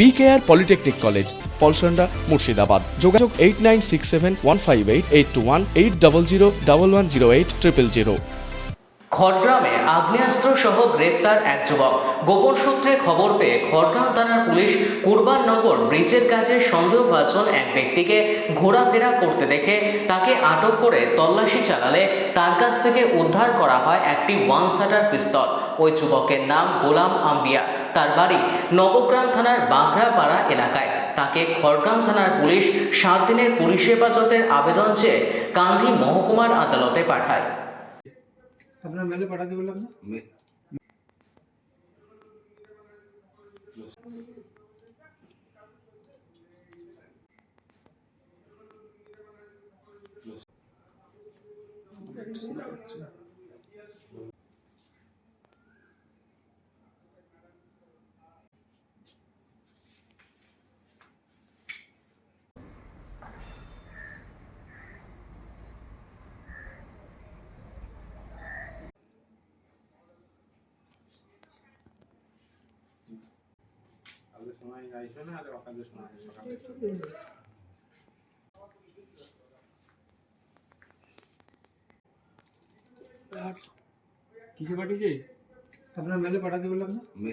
B care polytechnic college Polsonda Murshidabad যোগাযোগ eight nine six seven one five eight eight two one eight double zero double one zero eight triple zero খড়গ্রামে আগ্নেয়াস্ত্র সহ গ্রেপ্তার এক যুবক। গোপন সূত্রে খবর পেয়ে খড়গ্রাম থানার পুলিশ কুরবাননগর ব্রিজের কাছে সন্দেহভাজন এক ব্যক্তিকে ঘোরাফেরা করতে দেখে তাকে আটক করে তল্লাশি চালালে তার কাছ থেকে উদ্ধার করা হয় একটি ওয়ান শাটার পিস্তল। ওই যুবকের নাম গোলাম আম্বিয়া। তার বাড়ি নবগ্রাম থানার বাঘড়াপাড়া এলাকায়। তাকে খড়গ্রাম থানার পুলিশ সাত দিনের পুলিশ হেফাজতের আবেদন চেয়ে কান্ধি মহকুমার আদালতে পাঠায়। আপনার মেলে পাঠাতে বললাম না? কিসে পাঠিয়েছে আপনার মেলে পাঠাতে বললাম না বি